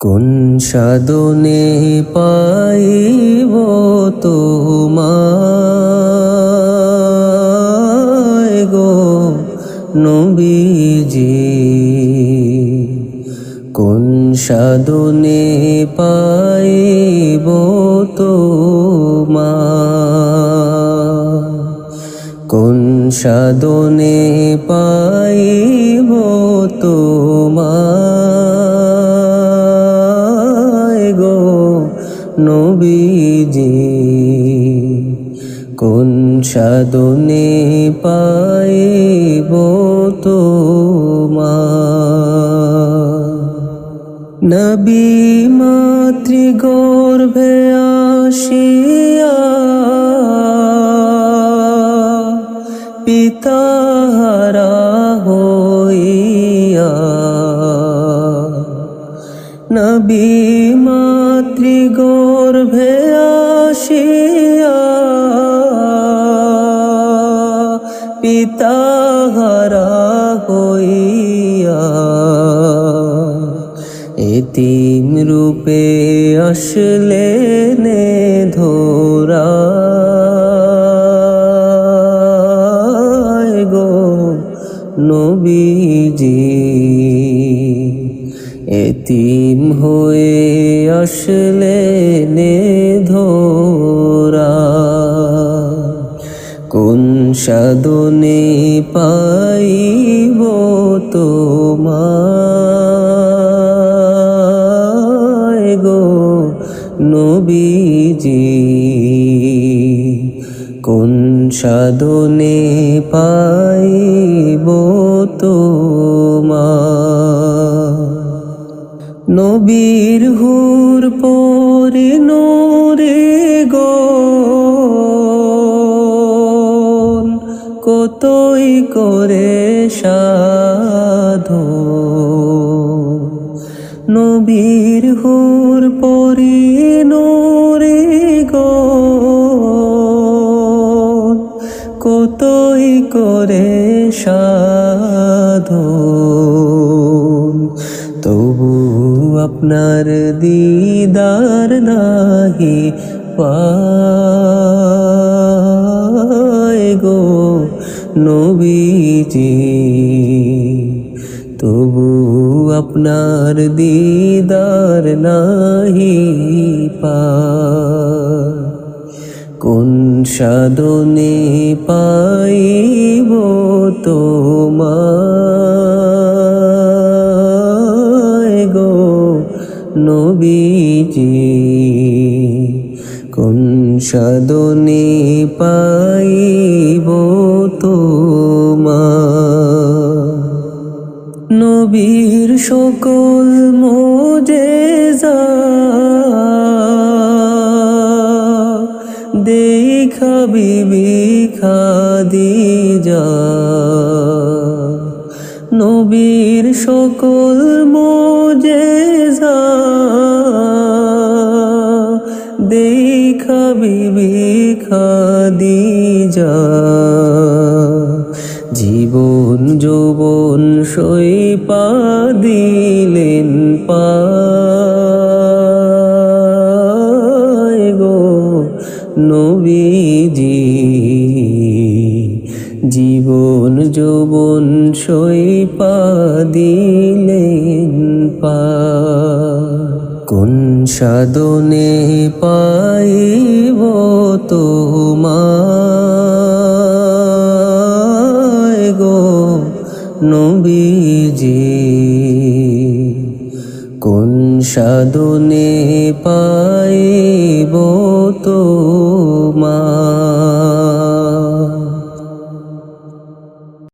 কোন সাধনে পাইব তোমায় গো নবীজি? কোন সাধনে পাইব তোমায়? কোন সাধনে পাইব তোমায় নবীজি কোন সাধনে পাইব তোমায় নবী মাতৃ গর্ভে আসিয়া পিতাহারা হইয়া নবী মাতৃ গর্ভে আসিয়া পিতাহারা হইয়া এতিম রূপে আসলে নে ধরা নবীজি এতিম আসলে ধরা। কোন সাধনে পাইব তোমায় গো নবীজি? কোন সাধনে পাইব তোমায় নবীর হুর পরি নোরে গো কতই করে সাধো। নবীর হুর পরি নোরে গো কতই করে সাধো। আপনার দিদার নাহি পায় গো নবীজি। তবু আপনার দিদার নাহি পায়। কোন সাধনে পাইব তোমায় নবীজি কোন সাধনে পাইব তোমায় নবীর সকল মোজেজা দেখা বিবি খাদিজা নবীর সকল মোজে দেখা বিবি খাদিজা জীবন যৌবন সই পা। দিলেন পায় জীবন যৌবন সই পা দিলেন পা। কোন সাধনে পাইব তোমায় গো নবীজি? কোন সাধনে পাইব তোমায়